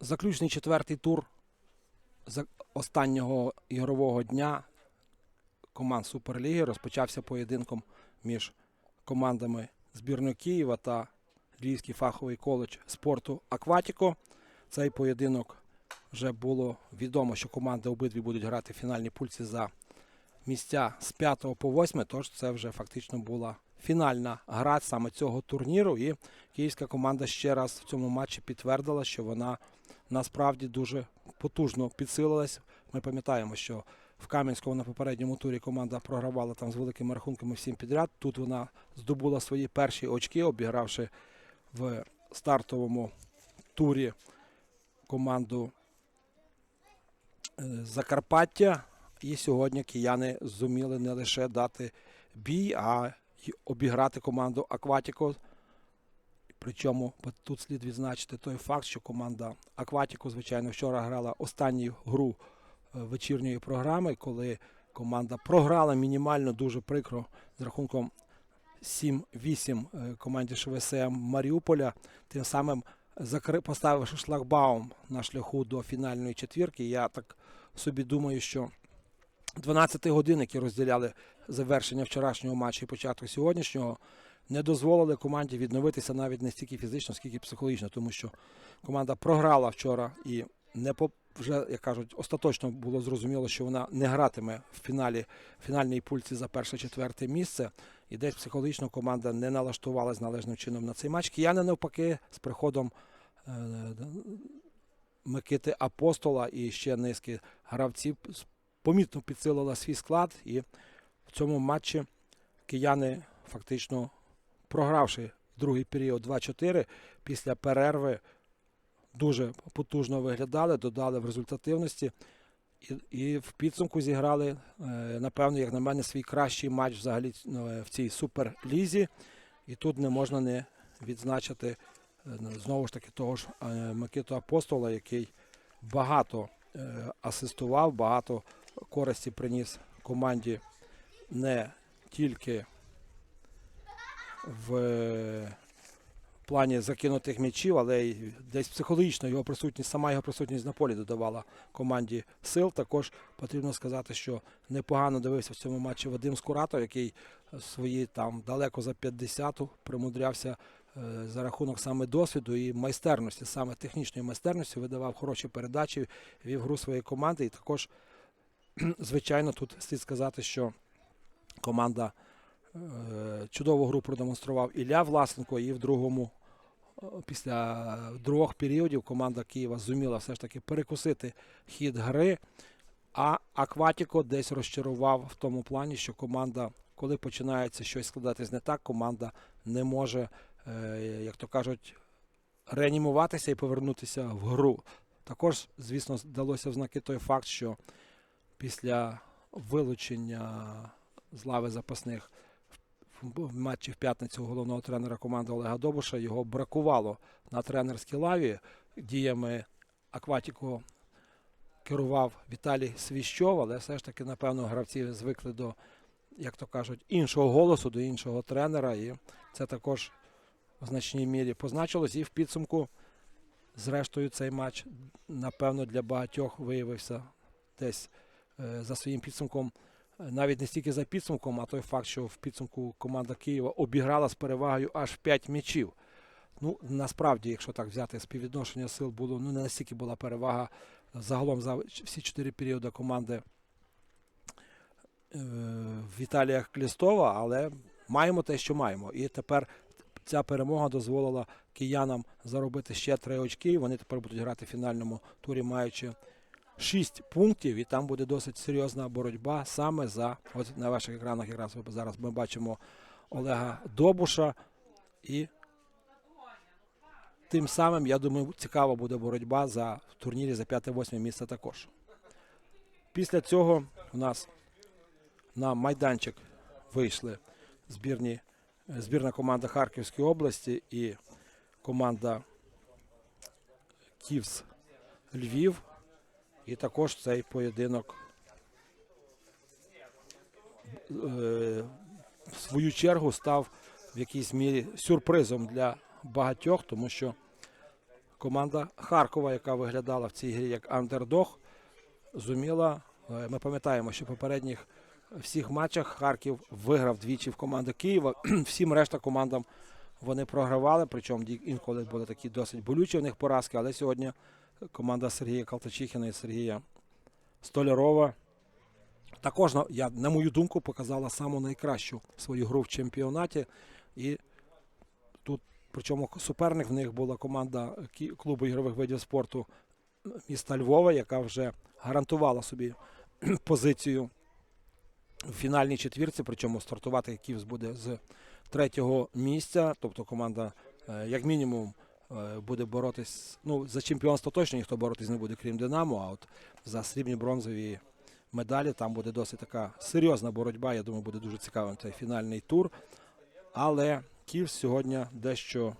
Заключний четвертий тур останнього ігрового дня команд Суперліги розпочався поєдинком між командами збірної Києва та Львівський фаховий коледж спорту Акватіко. Цей поєдинок вже було відомо, що команди обидві будуть грати в фінальній пульці за місця з 5 по 8, тож це вже фактично була фінальна гра саме цього турніру. І київська команда ще раз в цьому матчі підтвердила, що вона насправді дуже потужно підсилилась. Ми пам'ятаємо, що в Кам'янському на попередньому турі команда програвала там з великими рахунками всім підряд. Тут вона здобула свої перші очки, обігравши в стартовому турі команду е, Закарпаття. І сьогодні кияни зуміли не лише дати бій, а й обіграти команду Акватіко. Причому тут слід відзначити той факт, що команда Акватіко, звичайно, вчора грала останню гру е, вечірньої програми, коли команда програла мінімально дуже прикро з рахунком 7-8 е, команді ШВСМ Маріуполя, тим самим поставивши шлагбаум на шляху до фінальної четвірки. Я так собі думаю, що 12 годин, які розділяли завершення вчорашнього матчу і початок сьогоднішнього, не дозволили команді відновитися навіть не стільки фізично, скільки психологічно, тому що команда програла вчора і не по вже, як кажуть, остаточно було зрозуміло, що вона не гратиме в фіналі фінальній пульці за перше четверте місце. І десь психологічно команда не налаштувалась належним чином на цей матч. Кияни навпаки з приходом е, Микити Апостола і ще низки гравців помітно підсилила свій склад. І в цьому матчі кияни фактично програвши другий період 2-4 після перерви дуже потужно виглядали, додали в результативності. І, і в підсумку зіграли, е, напевно, як на мене, свій кращий матч взагалі ну, в цій суперлізі. І тут не можна не відзначити е, знову ж таки того ж е, Микиту Апостола, який багато е, асистував, багато користі приніс команді не тільки в е, плані закинутих м'ячів, але й десь психологічно його присутність, сама його присутність на полі додавала команді сил. Також потрібно сказати, що непогано дивився в цьому матчі Вадим Скуратов, який свої там далеко за 50-ту примудрявся е, за рахунок саме досвіду і майстерності, саме технічної майстерності, видавав хороші передачі, вів гру своєї команди. І також, звичайно, тут слід сказати, що команда чудову гру продемонстрував Ілля Власенко, і в другому, е, після двох періодів, команда Києва зуміла все ж таки перекусити хід гри. А Акватіко десь розчарував в тому плані, що команда, коли починається щось складатись не так, команда не може, е, як то кажуть, реанімуватися і повернутися в гру. Також, звісно, вдалося в знаки той факт, що після вилучення з лави запасних матчі в п'ятницю головного тренера команди Олега Добуша його бракувало на тренерській лаві. Діями Акватіко керував Віталій Свіщов, але все ж таки, напевно, гравці звикли до, як то кажуть, іншого голосу, до іншого тренера. І це також в значній мірі позначилось. І в підсумку, зрештою, цей матч, напевно, для багатьох виявився десь е, за своїм підсумком. Навіть не стільки за підсумком, а той факт, що в підсумку команда Києва обіграла з перевагою аж 5 м'ячів. Ну, насправді, якщо так взяти співвідношення сил, було ну не настільки була перевага загалом за всі чотири періоди команди е, Віталія Клістова, але маємо те, що маємо. І тепер ця перемога дозволила киянам заробити ще три очки. Вони тепер будуть грати в фінальному турі, маючи 6 пунктів, і там буде досить серйозна боротьба саме за от на ваших екранах. Якраз зараз ми бачимо Олега Добуша і Тим самим, я думаю, цікава буде боротьба за в турнірі за 5-8 місце також. Після цього у нас на майданчик вийшли збірні, збірна команда Харківської області і команда Ківс Львів. І також цей поєдинок е, в свою чергу став в якійсь мірі сюрпризом для багатьох, тому що команда Харкова, яка виглядала в цій грі як андердог, зуміла. е, Ми пам'ятаємо, що в попередніх всіх матчах Харків виграв двічі в команди Києва. Всім решта командам вони програвали, причому інколи були такі досить болючі в них поразки, але сьогодні команда Сергія Калтачихіна і Сергія Столярова також, я, на мою думку, показала саму найкращу свою гру в чемпіонаті. І тут, причому суперник в них була команда клубу ігрових видів спорту міста Львова, яка вже гарантувала собі позицію в фінальній четвірці. Причому стартувати Київс буде з третього місця. Тобто команда, е, як мінімум, буде боротись. Ну, за чемпіонство точно ніхто боротись не буде, крім Динамо. А от за срібні бронзові медалі там буде досить така серйозна боротьба. Я думаю, буде дуже цікавим цей фінальний тур. Але Київ сьогодні дещо,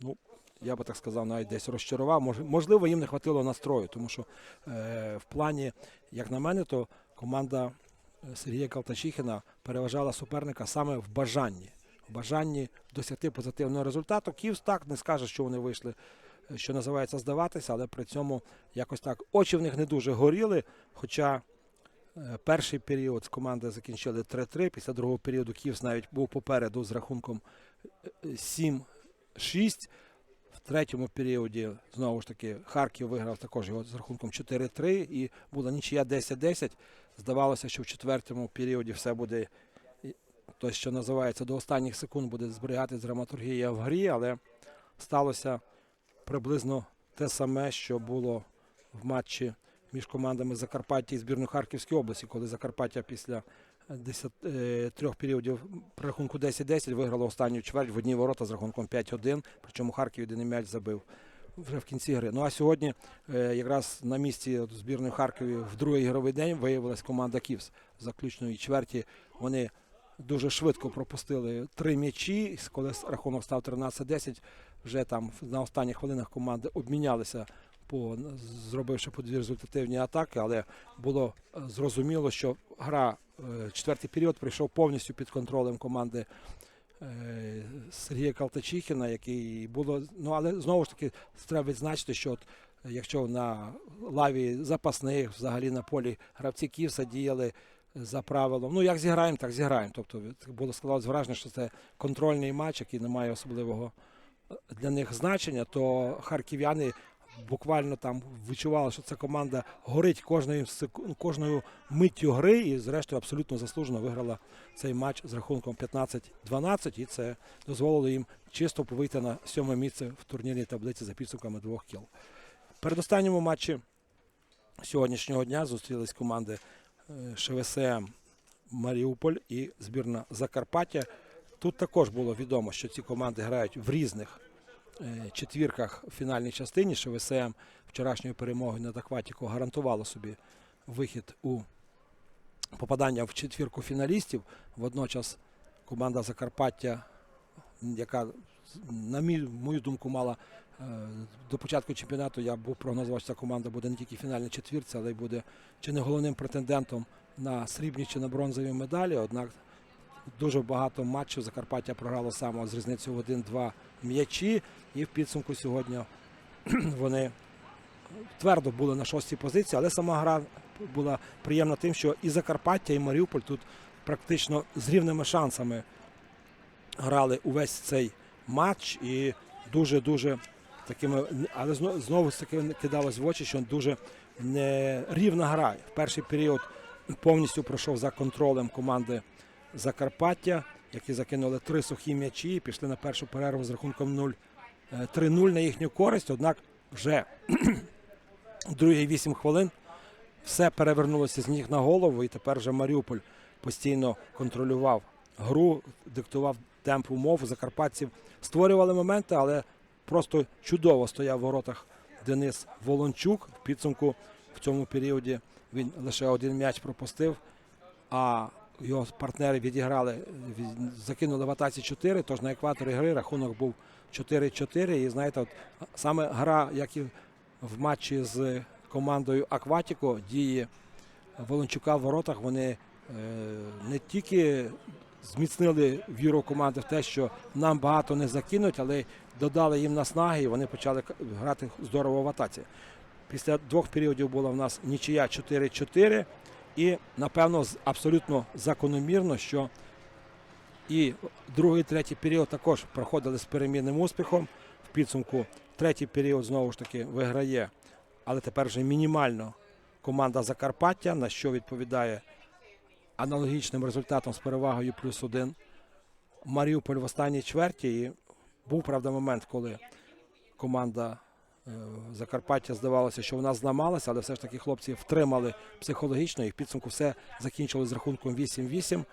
ну, я би так сказав, навіть десь розчарував. Мож- Можливо, їм не хватило настрою, тому що е, в плані, як на мене, то команда е, Сергія Калтачихіна переважала суперника саме в бажанні. Бажанні досягти позитивного результату. Київ так не скаже, що вони вийшли, е, що називається, здаватися, але при цьому якось так очі в них не дуже горіли. Хоча е, перший період з команди закінчили 3-3. Після другого періоду Київс навіть був попереду з рахунком е, е, 7-6. В третьому періоді знову ж таки Харків виграв також його з рахунком 4-3 і була нічия 10-10. Здавалося, що в четвертому періоді все буде то, що називається до останніх секунд буде зберігати драматургія в грі, але сталося приблизно те саме, що було в матчі між командами Закарпаття і збірної Харківської області, коли Закарпаття після 10, е, трьох періодів при рахунку 10-10 виграло останню чверть в одні ворота з рахунком 5-1, причому Харків єдиний м'яч забив вже в кінці гри. Ну а сьогодні е, якраз на місці збірної Харкові в другий ігровий день виявилась команда Ківс заключної чверті. Вони дуже швидко пропустили три м'ячі, коли рахунок став 13-10. Вже там на останніх хвилинах команди обмінялися по зробивши по дві результативні атаки, але було е, зрозуміло, що гра е, четвертий період прийшов повністю під контролем команди е, Сергія Калтачихіна, який було. Ну але знову ж таки треба відзначити, що от, якщо на лаві запасних, взагалі на полі гравці Київса діяли за правилом. Ну як зіграємо, так зіграємо. Тобто було складалось враження, що це контрольний матч, який не має особливого е, для них значення, то харків'яни буквально там відчували, що ця команда горить кожною кожною миттю гри, і зрештою абсолютно заслужено виграла цей матч з рахунком 15-12, і це дозволило їм чисто вийти на сьоме місце в турнірній таблиці за підсумками двох кіл. Передостанньому матчі сьогоднішнього дня зустрілись команди ШВСМ Маріуполь і збірна Закарпаття. Тут також було відомо, що ці команди грають в різних е, четвірках в фінальній частині. ШВСМ вчорашньою перемогою над Акватіко гарантувало собі вихід у попадання в четвірку фіналістів. Водночас команда Закарпаття, яка, на мою думку, мала е, до початку чемпіонату, я був прогнозував, що ця команда буде не тільки в фінальній четвірці, але й буде чи не головним претендентом на срібні чи на бронзові медалі. Однак дуже багато матчів Закарпаття програло саме з різницею в 1-2 м'ячі. І в підсумку сьогодні вони твердо були на шостій позиції, але сама гра була приємна тим, що і Закарпаття, і Маріуполь тут практично з рівними шансами грали увесь цей матч і дуже-дуже такими, але знову, ж таки кидалось в очі, що дуже нерівна гра. В перший період повністю пройшов за контролем команди Закарпаття, які закинули три сухі м'ячі пішли на першу перерву з рахунком 0 е, 3-0 на їхню користь. Однак вже другі 8 хвилин все перевернулося з ніг на голову, і тепер вже Маріуполь постійно контролював гру, диктував темп умов. Закарпатців створювали моменти, але просто чудово стояв в воротах Денис Волончук. В підсумку в цьому періоді він лише один м'яч пропустив, а його партнери відіграли, від- закинули в атаці 4, тож на екваторі гри рахунок був 4-4. І знаєте, от саме гра, як і в матчі з командою Акватіко, дії Волончука в воротах, вони е, не тільки зміцнили віру команди в те, що нам багато не закинуть, але додали їм наснаги, і вони почали грати здорово в атаці. Після двох періодів була в нас нічия 4-4. І, напевно, абсолютно закономірно, що і другий, третій період також проходили з перемінним успіхом. В підсумку третій період знову ж таки виграє, але тепер вже мінімально команда Закарпаття, на що відповідає аналогічним результатом з перевагою плюс один. Маріуполь в останній чверті. І був, правда, момент, коли команда е, Закарпаття здавалося, що вона зламалася, але все ж таки хлопці втримали психологічно і в підсумку все закінчили з рахунком 8-8.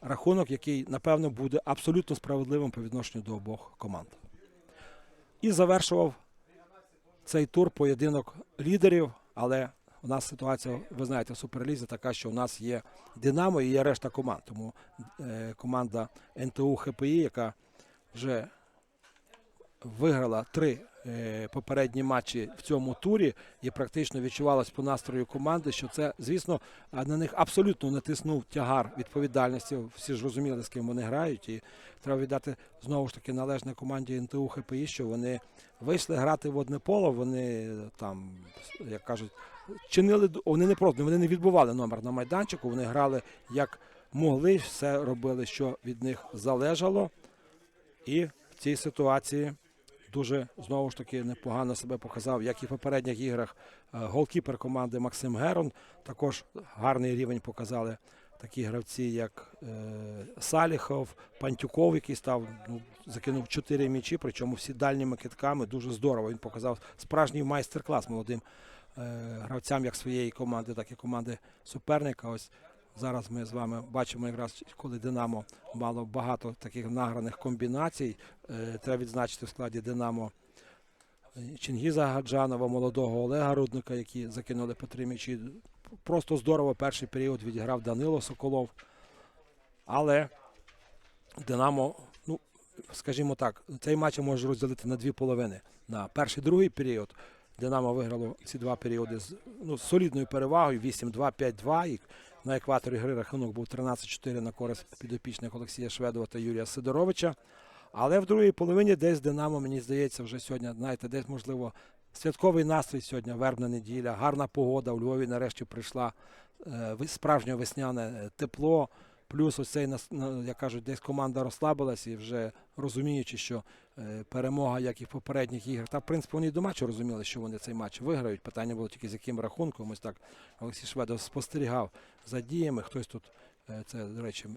Рахунок, який, напевно, буде абсолютно справедливим по відношенню до обох команд. І завершував цей тур поєдинок лідерів, але у нас ситуація, ви знаєте, в суперлізі така, що у нас є Динамо і є решта команд. Тому е, команда НТУ ХПІ, яка вже виграла три е, попередні матчі в цьому турі, і практично відчувалось по настрою команди, що це, звісно, на них абсолютно не тиснув тягар відповідальності. Всі ж розуміли, з ким вони грають, і треба віддати знову ж таки належне команді НТУ ХПІ, що вони вийшли грати в одне поло. Вони там, як кажуть, чинили вони не просто вони не відбували номер на майданчику. Вони грали як могли, все робили, що від них залежало. І в цій ситуації дуже знову ж таки непогано себе показав, як і в попередніх іграх е, голкіпер команди Максим Герон. Також гарний рівень показали такі гравці, як е, Саліхов, Пантюков, який став, ну, закинув 4 м'ячі, причому всі дальніми китками. Дуже здорово. Він показав справжній майстер-клас молодим гравцям як своєї команди, так і команди суперника. Ось Зараз ми з вами бачимо якраз, коли Динамо мало багато таких награних комбінацій. Е, Треба відзначити в складі Динамо е, Чингіза Гаджанова, молодого Олега Рудника, які закинули по три м'ячі. Просто здорово перший період відіграв Данило Соколов. Але Динамо, ну, скажімо так, цей матч я можу розділити на дві половини. На перший другий період Динамо виграло ці два періоди з ну, солідною перевагою 8-2, 5-2. І на екваторі гри рахунок був 13-4 на користь підопічних Олексія Шведова та Юрія Сидоровича. Але в другій половині десь Динамо, мені здається, вже сьогодні, знаєте, десь можливо святковий настрій сьогодні, вербна неділя, гарна погода. У Львові нарешті прийшла е, справжнє весняне е, тепло. Плюс ось цей, нас- як кажуть, десь команда розслабилась і вже розуміючи, що перемога, як і в попередніх іграх, та в принципі вони до матчу розуміли, що вони цей матч виграють. Питання було тільки з яким рахунком. Ось так Олексій Шведов спостерігав за діями. Хтось тут, е, це, до речі,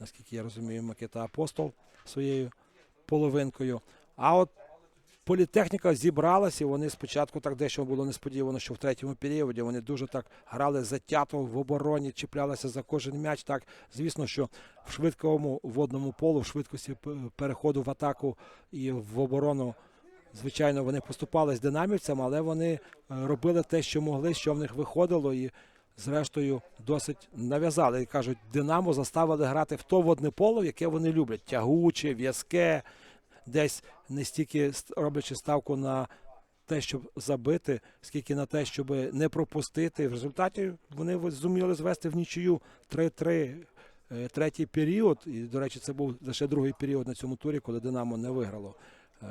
наскільки я розумію, Микита Апостол своєю половинкою. А от політехніка зібралася, і вони спочатку так дещо було несподівано, що в третьому періоді вони дуже так грали затято в обороні, чіплялися за кожен м'яч. Так, звісно, що в швидкому водному полу, в швидкості переходу в атаку і в оборону. Звичайно, вони поступались динамівцям, але вони е, робили те, що могли, що в них виходило, і зрештою досить нав'язали. І кажуть, Динамо заставили грати в то водне поло, яке вони люблять: тягуче, в'язке, десь не стільки роблячи ставку на те, щоб забити, скільки на те, щоб не пропустити. В результаті вони зуміли звести в нічию 3-3 е, третій період. І, до речі, це був лише другий період на цьому турі, коли Динамо не виграло. Е,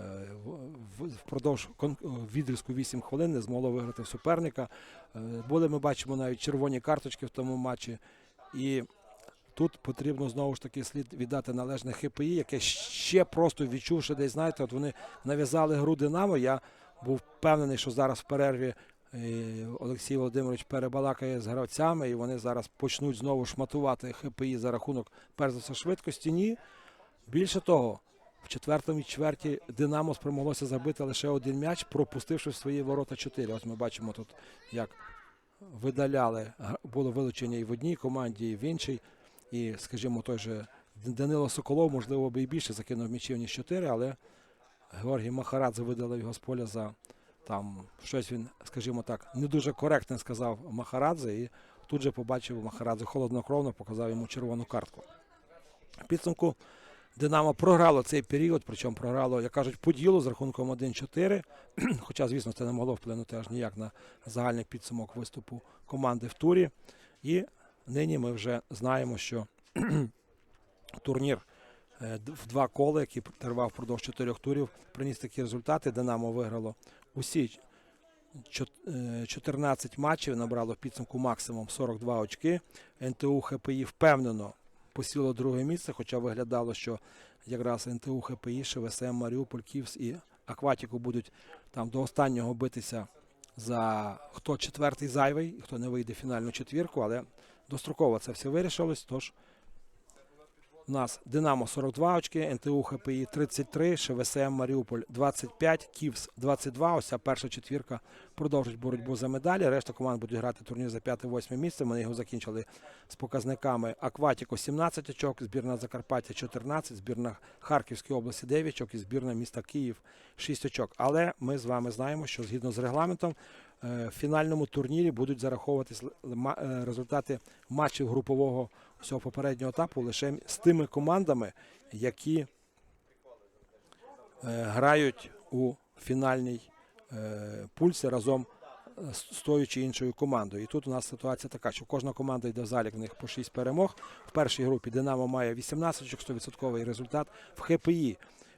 Впродовж кон- відрізку 8 хвилин не змогло виграти суперника. Е, Були, ми бачимо, навіть червоні карточки в тому матчі. І тут потрібно знову ж таки слід віддати належне ХПІ, яке ще просто відчувши десь, знаєте, от вони нав'язали гру Динамо. Я був впевнений, що зараз в перерві е, Олексій Володимирович перебалакає з гравцями, і вони зараз почнуть знову шматувати ХПІ за рахунок перш за все швидкості. Ні. Більше того, в четвертому чверті Динамо спромоглося забити лише один м'яч, пропустивши в свої ворота 4. Ось ми бачимо тут, як видаляли, було вилучення і в одній команді, і в іншій. І, скажімо, той же Данило Соколов, можливо, би і більше закинув м'ячів, ніж 4, але Георгій Махарадзе видалив його з поля за там щось він, скажімо так, не дуже коректне сказав Махарадзе, і тут же побачив Махарадзе холоднокровно, показав йому червону картку. Підсумку Динамо програло цей період, причому програло, як кажуть, по ділу з рахунком 1-4. Хоча, звісно, це не могло вплинути аж ніяк на загальний підсумок виступу команди в турі. І нині ми вже знаємо, що турнір е, в два кола, який тривав впродовж чотирьох турів, приніс такі результати. Динамо виграло усі е, 14 матчів, набрало в підсумку максимум 42 очки. НТУ ХПІ впевнено посіло друге місце, хоча виглядало, що якраз НТУ ХПІ, ШВСМ, Маріуполь, Ківс і Акватіку будуть там до останнього битися за хто четвертий зайвий, хто не вийде в фінальну четвірку, але достроково це все вирішилось. Тож у нас Динамо 42 очки, НТУ ХПІ 33, ШВСМ Маріуполь 25, Ківс 22. Ось ця перша четвірка продовжить боротьбу за медалі. Решта команд будуть грати турнір за 5-8 місце. Вони його закінчили з показниками Акватіко 17 очок, збірна Закарпаття 14, збірна Харківської області 9 очок і збірна міста Київ 6 очок. Але ми з вами знаємо, що згідно з регламентом в фінальному турнірі будуть зараховуватись е, результати матчів групового всього попереднього етапу лише з тими командами, які е, грають у фінальній е, пульсі разом е, з тою чи іншою командою. І тут у нас ситуація така, що кожна команда йде в залік, в них по 6 перемог. В першій групі Динамо має 18 очок, 100% результат. В ХПІ е, е,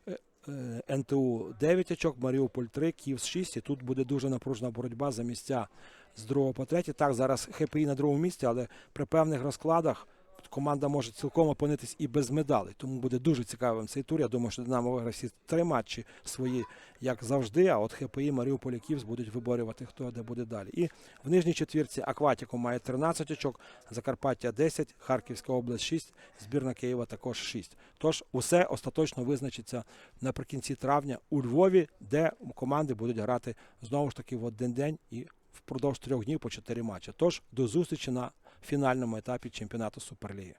НТУ 9 очок, Маріуполь 3, Київ 6. І тут буде дуже напружена боротьба за місця з другого по 3. Так, зараз ХПІ на другому місці, але при певних розкладах команда може цілком опинитись і без медалей. Тому буде дуже цікавим цей тур. Я думаю, що Динамо виграє всі три матчі свої, як завжди. А от ХПІ, Маріуполь і Київс будуть виборювати, хто де буде далі. І в нижній четвірці Акватіко має 13 очок, Закарпаття 10, Харківська область 6, збірна Києва також 6. Тож усе остаточно визначиться наприкінці травня у Львові, де команди будуть грати знову ж таки в один день і впродовж трьох днів по чотири матчі. Тож до зустрічі на фінальному етапі чемпіонату Суперліги.